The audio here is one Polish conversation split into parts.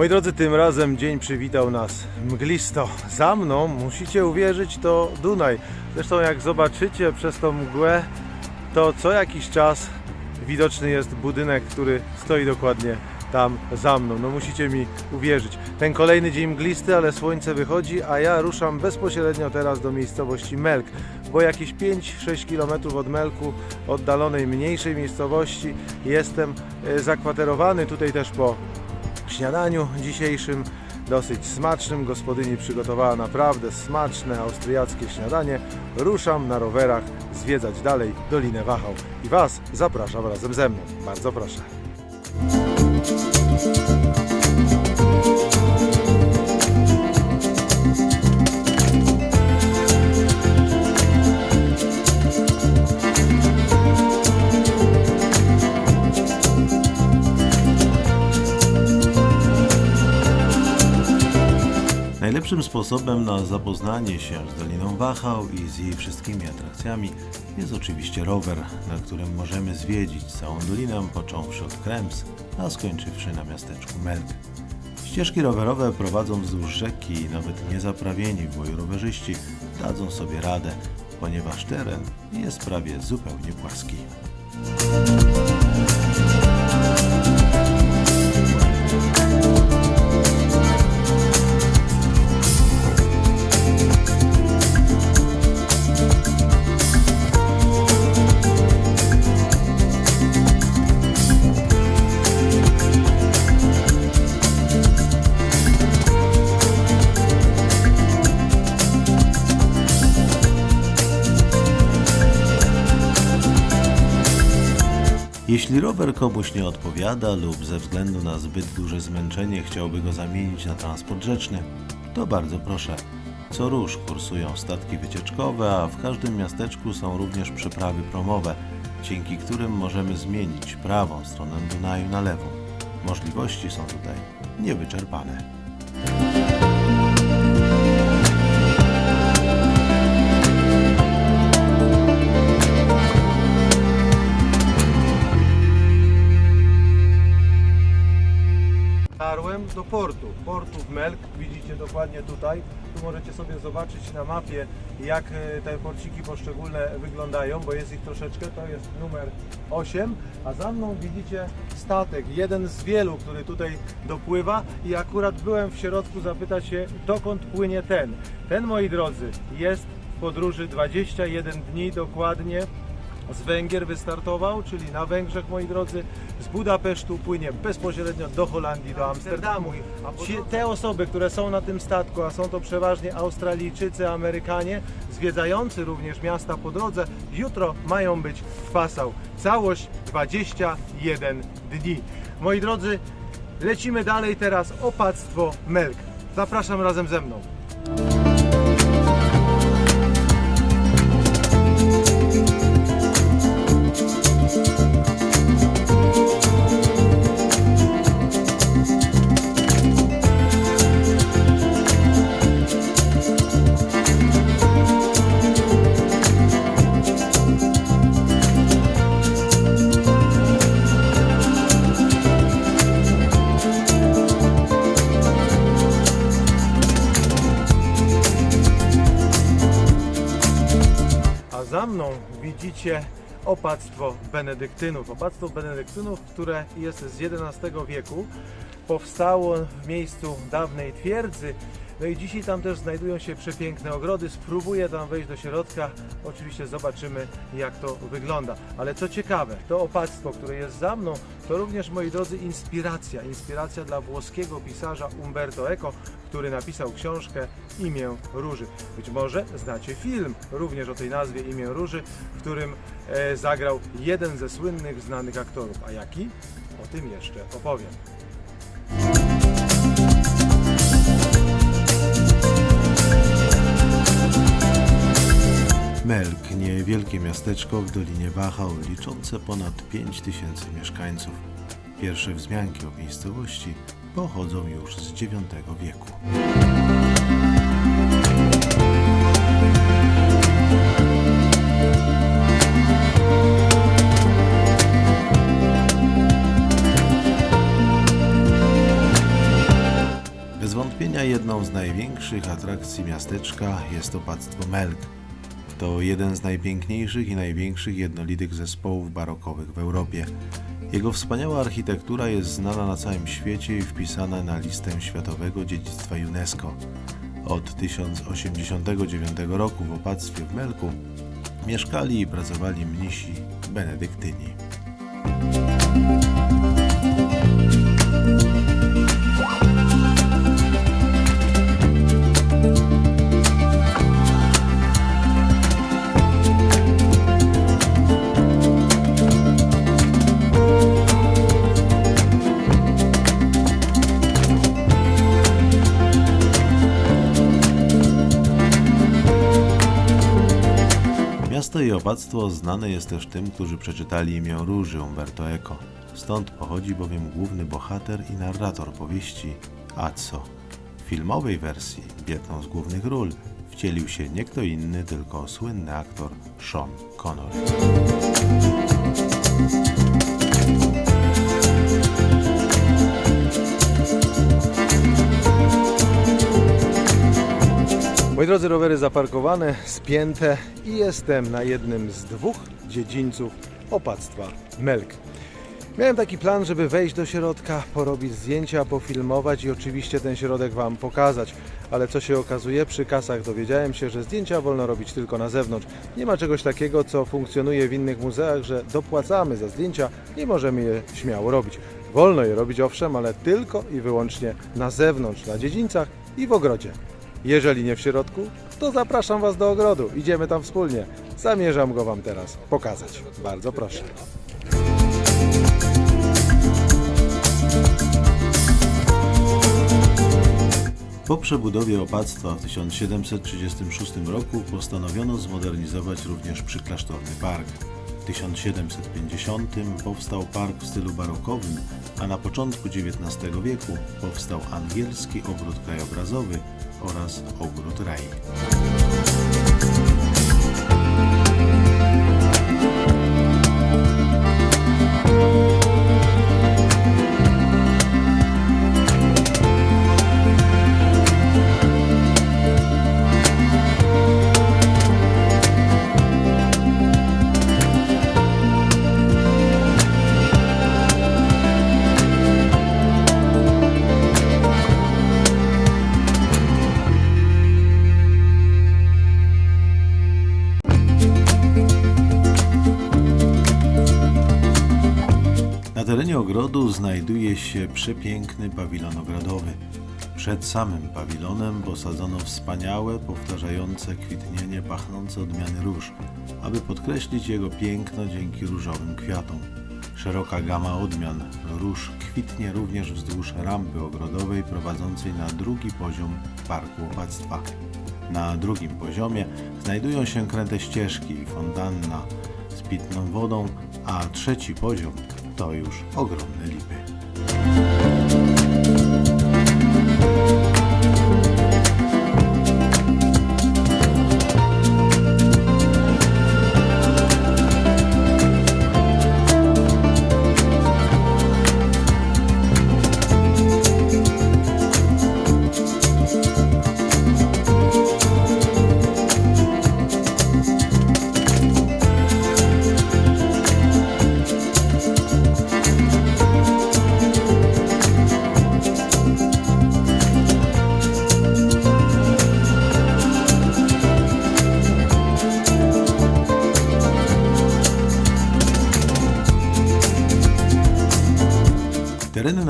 Moi drodzy, tym razem dzień przywitał nas mglisto. Za mną, musicie uwierzyć, to Dunaj. Zresztą jak zobaczycie przez tą mgłę, to co jakiś czas widoczny jest budynek, który stoi dokładnie tam za mną. No musicie mi uwierzyć. Ten kolejny dzień mglisty, ale słońce wychodzi, a ja ruszam bezpośrednio teraz do miejscowości Melk, bo jakieś 5-6 km od Melku, oddalonej mniejszej miejscowości, jestem e, zakwaterowany tutaj też po śniadaniu dzisiejszym, dosyć smacznym. Gospodyni przygotowała naprawdę smaczne austriackie śniadanie. Ruszam na rowerach zwiedzać dalej Dolinę Wachał i Was zapraszam razem ze mną. Bardzo proszę. Najlepszym sposobem na zapoznanie się z Doliną Wachał i z jej wszystkimi atrakcjami jest oczywiście rower, na którym możemy zwiedzić całą dolinę, począwszy od Krems, a skończywszy na miasteczku Melk. Ścieżki rowerowe prowadzą wzdłuż rzeki i nawet niezaprawieni w boju rowerzyści dadzą sobie radę, ponieważ teren jest prawie zupełnie płaski. Jeśli rower komuś nie odpowiada lub ze względu na zbyt duże zmęczenie chciałby go zamienić na transport rzeczny, to bardzo proszę. Co róż kursują statki wycieczkowe, a w każdym miasteczku są również przeprawy promowe, dzięki którym możemy zmienić prawą stronę Dunaju na lewą. Możliwości są tutaj niewyczerpane. Do portu, portu w Melk, widzicie dokładnie tutaj. Tu możecie sobie zobaczyć na mapie, jak e, te porciki poszczególne wyglądają, bo jest ich troszeczkę. To jest numer 8, a za mną widzicie statek, jeden z wielu, który tutaj dopływa i akurat byłem w środku zapytać się, dokąd płynie ten. Ten, moi drodzy, jest w podróży 21 dni dokładnie z Węgier wystartował, czyli na Węgrzech, moi drodzy, z Budapesztu płynie bezpośrednio do Holandii, do Amsterdamu. Ci, te osoby, które są na tym statku, a są to przeważnie Australijczycy, Amerykanie, zwiedzający również miasta po drodze, jutro mają być w Passau. Całość 21 dni. Moi drodzy, lecimy dalej teraz opactwo Melk. Zapraszam razem ze mną. Widzicie opactwo benedyktynów. Opactwo benedyktynów, które jest z XI wieku, powstało w miejscu dawnej twierdzy. No i dzisiaj tam też znajdują się przepiękne ogrody. Spróbuję tam wejść do środka. Oczywiście zobaczymy, jak to wygląda. Ale co ciekawe, to opactwo, które jest za mną, to również, moi drodzy, inspiracja. Inspiracja dla włoskiego pisarza Umberto Eco, który napisał książkę Imię Róży. Być może znacie film również o tej nazwie Imię Róży, w którym e, zagrał jeden ze słynnych, znanych aktorów. A jaki? O tym jeszcze opowiem. Melk, niewielkie miasteczko w Dolinie Wachał, liczące ponad 5000 mieszkańców. Pierwsze wzmianki o miejscowości pochodzą już z IX wieku. z największych atrakcji miasteczka jest opactwo Melk. To jeden z najpiękniejszych i największych jednolitych zespołów barokowych w Europie. Jego wspaniała architektura jest znana na całym świecie i wpisana na listę Światowego Dziedzictwa UNESCO. Od 1089 roku w opactwie w Melku mieszkali i pracowali mnisi benedyktyni. I opactwo znane jest też tym, którzy przeczytali imię Róży Umberto Eco. Stąd pochodzi bowiem główny bohater i narrator powieści Azzo. W filmowej wersji jedną z głównych ról wcielił się nie kto inny, tylko słynny aktor Sean Connery. Moi drodzy, rowery zaparkowane, spięte i jestem na jednym z dwóch dziedzińców opactwa Melk. Miałem taki plan, żeby wejść do środka, porobić zdjęcia, pofilmować i oczywiście ten środek Wam pokazać. Ale co się okazuje, przy kasach dowiedziałem się, że zdjęcia wolno robić tylko na zewnątrz. Nie ma czegoś takiego, co funkcjonuje w innych muzeach, że dopłacamy za zdjęcia i możemy je śmiało robić. Wolno je robić owszem, ale tylko i wyłącznie na zewnątrz, na dziedzińcach i w ogrodzie. Jeżeli nie w środku, to zapraszam Was do ogrodu. Idziemy tam wspólnie. Zamierzam go Wam teraz pokazać. Bardzo proszę. Po przebudowie opactwa w 1736 roku postanowiono zmodernizować również przyklasztorny park. W 1750 powstał park w stylu barokowym, a na początku XIX wieku powstał angielski ogród krajobrazowy oraz ogród Rej. Ogrodu znajduje się przepiękny pawilon ogrodowy. Przed samym pawilonem posadzono wspaniałe, powtarzające kwitnienie pachnące odmiany róż, aby podkreślić jego piękno dzięki różowym kwiatom. Szeroka gama odmian róż kwitnie również wzdłuż rampy ogrodowej prowadzącej na drugi poziom Parku Opactwa. Na drugim poziomie znajdują się kręte ścieżki i fontanna z pitną wodą, a trzeci poziom to już ogromne lipy.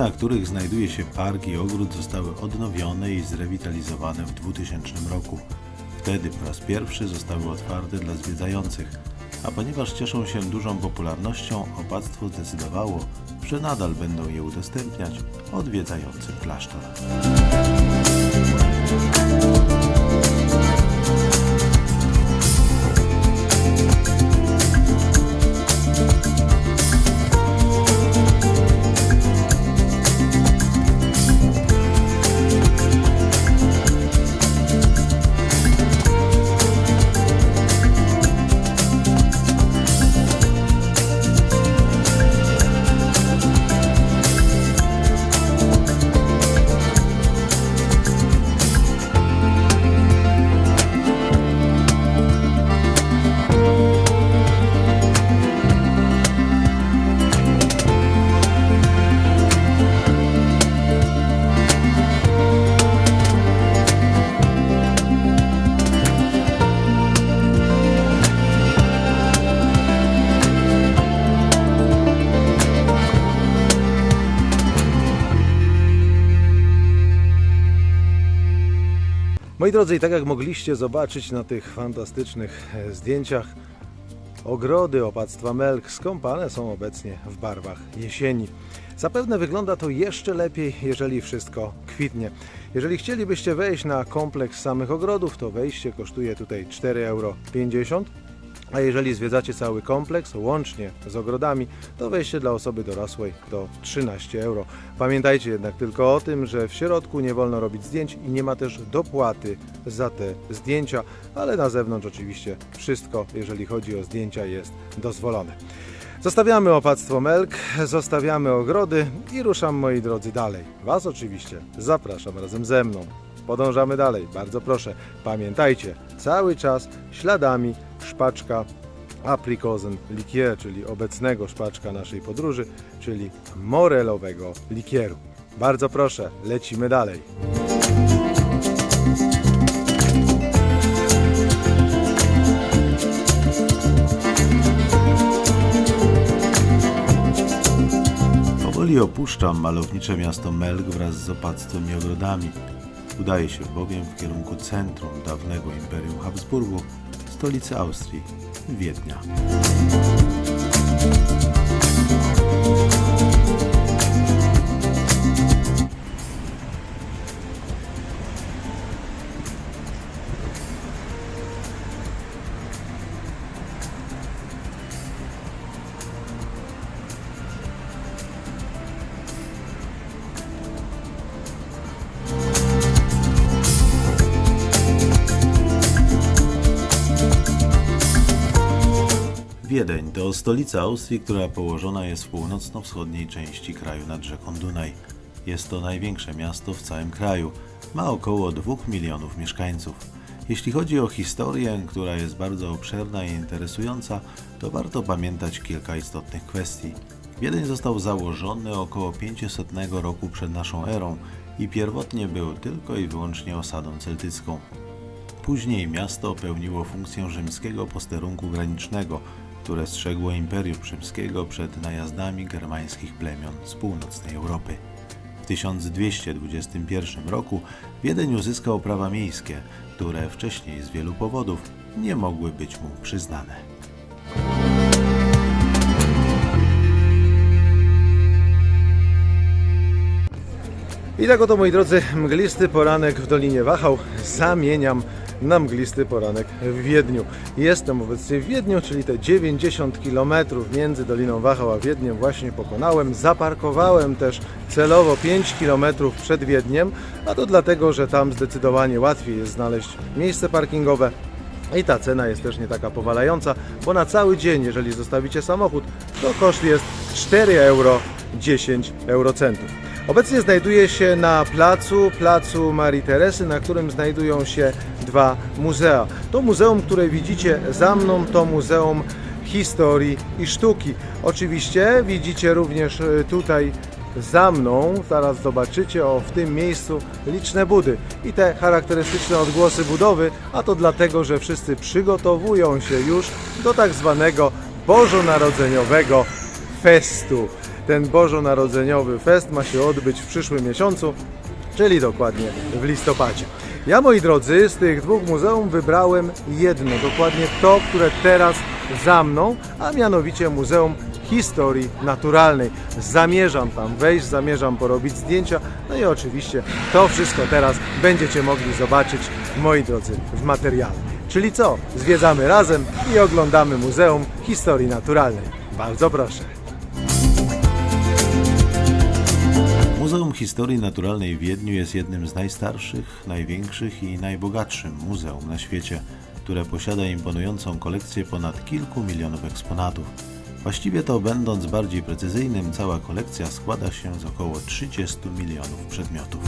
Na których znajduje się park i ogród zostały odnowione i zrewitalizowane w 2000 roku. Wtedy po raz pierwszy zostały otwarte dla zwiedzających, a ponieważ cieszą się dużą popularnością, opactwo zdecydowało, że nadal będą je udostępniać odwiedzającym klasztor. Moi drodzy, tak jak mogliście zobaczyć na tych fantastycznych e, zdjęciach, ogrody opactwa Melk skąpane są obecnie w barwach jesieni. Zapewne wygląda to jeszcze lepiej, jeżeli wszystko kwitnie. Jeżeli chcielibyście wejść na kompleks samych ogrodów, to wejście kosztuje tutaj 4,50 euro. A jeżeli zwiedzacie cały kompleks, łącznie z ogrodami, to wejście dla osoby dorosłej to 13 euro. Pamiętajcie jednak tylko o tym, że w środku nie wolno robić zdjęć i nie ma też dopłaty za te zdjęcia, ale na zewnątrz oczywiście wszystko, jeżeli chodzi o zdjęcia, jest dozwolone. Zostawiamy opactwo Melk, zostawiamy ogrody i ruszam moi drodzy dalej. Was oczywiście zapraszam razem ze mną. Podążamy dalej, bardzo proszę. Pamiętajcie, cały czas śladami szpaczka aprikozen likier, czyli obecnego szpaczka naszej podróży, czyli morelowego likieru. Bardzo proszę, lecimy dalej. Powoli opuszczam malownicze miasto Melk wraz z opactwem i ogrodami. Udaję się bowiem w kierunku centrum dawnego Imperium Habsburgów, stolicy Austrii, Wiednia. Wiedeń to stolica Austrii, która położona jest w północno-wschodniej części kraju nad rzeką Dunaj. Jest to największe miasto w całym kraju. Ma około 2 milionów mieszkańców. Jeśli chodzi o historię, która jest bardzo obszerna i interesująca, to warto pamiętać kilka istotnych kwestii. Wiedeń został założony około 500 roku przed naszą erą i pierwotnie był tylko i wyłącznie osadą celtycką. Później miasto pełniło funkcję rzymskiego posterunku granicznego, które strzegło Imperium Rzymskiego przed najazdami germańskich plemion z północnej Europy. W 1221 roku Wiedeń uzyskał prawa miejskie, które wcześniej z wielu powodów nie mogły być mu przyznane. I tak oto, moi drodzy, mglisty poranek w Dolinie Wachał zamieniam na mglisty poranek w Wiedniu. Jestem obecnie w Wiedniu, czyli te 90 km między Doliną Wachał a Wiedniem właśnie pokonałem. Zaparkowałem też celowo 5 km przed Wiedniem, a to dlatego, że tam zdecydowanie łatwiej jest znaleźć miejsce parkingowe. I ta cena jest też nie taka powalająca, bo na cały dzień, jeżeli zostawicie samochód, to koszt jest 4 euro 10 eurocentów. Obecnie znajduję się na placu, placu Marii Teresy, na którym znajdują się dwa muzea. To muzeum, które widzicie za mną, to Muzeum Historii i Sztuki. Oczywiście widzicie również e, tutaj za mną, zaraz zobaczycie, o w tym miejscu liczne budy i te charakterystyczne odgłosy budowy, a to dlatego, że wszyscy przygotowują się już do tak zwanego bożonarodzeniowego festu. Ten bożonarodzeniowy fest ma się odbyć w przyszłym miesiącu, czyli dokładnie w listopadzie. Ja, moi drodzy, z tych dwóch muzeum wybrałem jedno, dokładnie to, które teraz za mną, a mianowicie Muzeum Historii Naturalnej. Zamierzam tam wejść, zamierzam porobić zdjęcia, no i oczywiście to wszystko teraz będziecie mogli zobaczyć, moi drodzy, w materiale. Czyli co? Zwiedzamy razem i oglądamy Muzeum Historii Naturalnej. Bardzo proszę. Muzeum Historii Naturalnej w Wiedniu jest jednym z najstarszych, największych i najbogatszym muzeum na świecie, które posiada imponującą kolekcję ponad kilku milionów eksponatów. Właściwie to, będąc bardziej precyzyjnym, cała kolekcja składa się z około 30 milionów przedmiotów.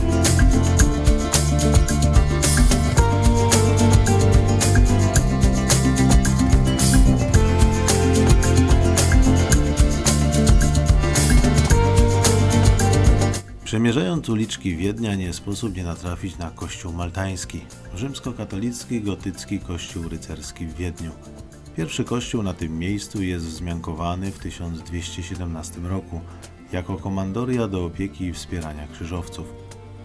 Przemierzając uliczki Wiednia nie sposób nie natrafić na kościół maltański, rzymskokatolicki gotycki kościół rycerski w Wiedniu. Pierwszy kościół na tym miejscu jest wzmiankowany w 1217 roku jako komandoria do opieki i wspierania krzyżowców.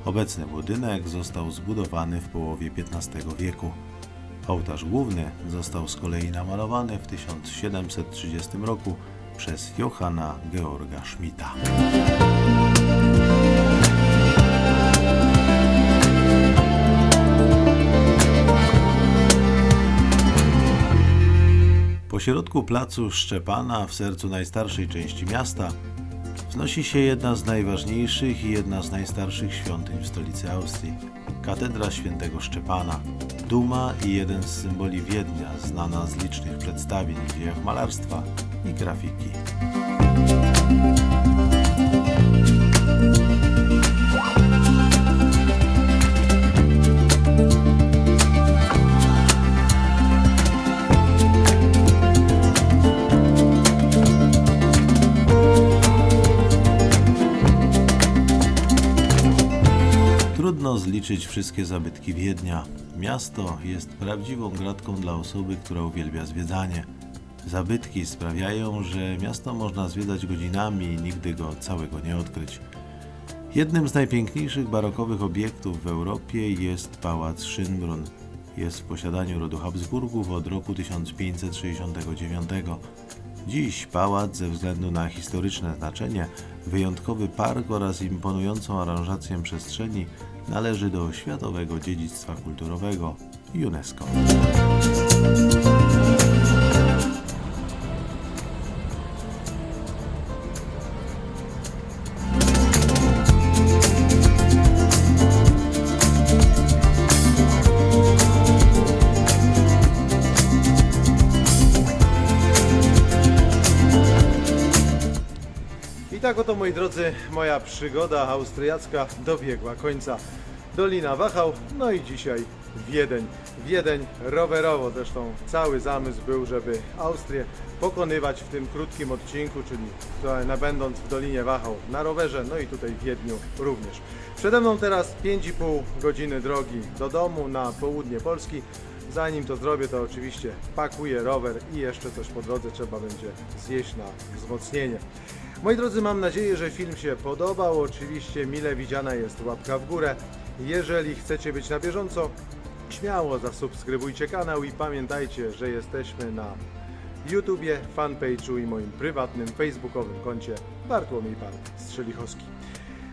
Obecny budynek został zbudowany w połowie XV wieku. Ołtarz główny został z kolei namalowany w 1730 roku przez Johanna Georga Schmidta. Środku placu Szczepana, w sercu najstarszej części miasta, wznosi się jedna z najważniejszych i jedna z najstarszych świątyń w stolicy Austrii katedra świętego Szczepana. Duma i jeden z symboli Wiednia, znana z licznych przedstawień w dziejach malarstwa i grafiki. Trudno zliczyć wszystkie zabytki Wiednia. Miasto jest prawdziwą gratką dla osoby, która uwielbia zwiedzanie. Zabytki sprawiają, że miasto można zwiedzać godzinami i nigdy go całego nie odkryć. Jednym z najpiękniejszych barokowych obiektów w Europie jest pałac Schönbrunn. Jest w posiadaniu rodu Habsburgów od roku 1569. Dziś pałac ze względu na historyczne znaczenie, wyjątkowy park oraz imponującą aranżację przestrzeni należy do Światowego Dziedzictwa Kulturowego UNESCO. Przygoda austriacka dobiegła końca. Dolina Wachau, no i dzisiaj Wiedeń. Wiedeń rowerowo, zresztą cały zamysł był, żeby Austrię pokonywać w tym krótkim odcinku, czyli będąc w Dolinie Wachau na rowerze, no i tutaj w Wiedniu również. Przede mną teraz 5,5 godziny drogi do domu na południe Polski. Zanim to zrobię, to oczywiście pakuję rower i jeszcze coś po drodze trzeba będzie zjeść na wzmocnienie. Moi drodzy, mam nadzieję, że film się podobał. Oczywiście mile widziana jest łapka w górę. Jeżeli chcecie być na bieżąco, śmiało zasubskrybujcie kanał i pamiętajcie, że jesteśmy na YouTubie, fanpage'u i moim prywatnym facebookowym koncie Bartłomiej Pan Strzelichowski.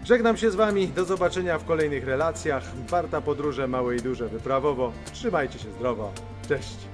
Żegnam się z Wami, do zobaczenia w kolejnych relacjach. Warta podróże, małe i duże wyprawowo. Trzymajcie się zdrowo, cześć!